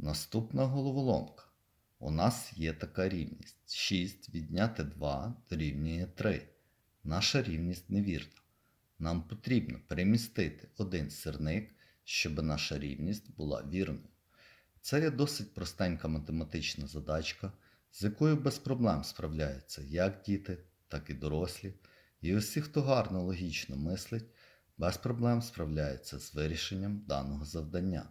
Наступна головоломка. У нас є така рівність. 6 відняти 2 дорівнює 3. Наша рівність невірна. Нам потрібно перемістити один сирник, щоб наша рівність була вірною. Це є досить простенька математична задачка, з якою без проблем справляються як діти, так і дорослі. І усі, хто гарно логічно мислить, без проблем справляються з вирішенням даного завдання.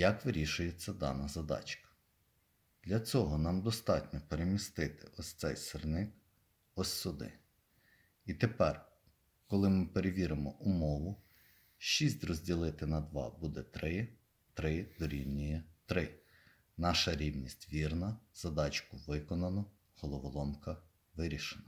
Як вирішується дана задачка? Для цього нам достатньо перемістити ось цей сирник ось сюди. І тепер, коли ми перевіримо умову, 6 розділити на 2 буде 3, 3 дорівнює 3. Наша рівність вірна, задачку виконано, головоломка вирішена.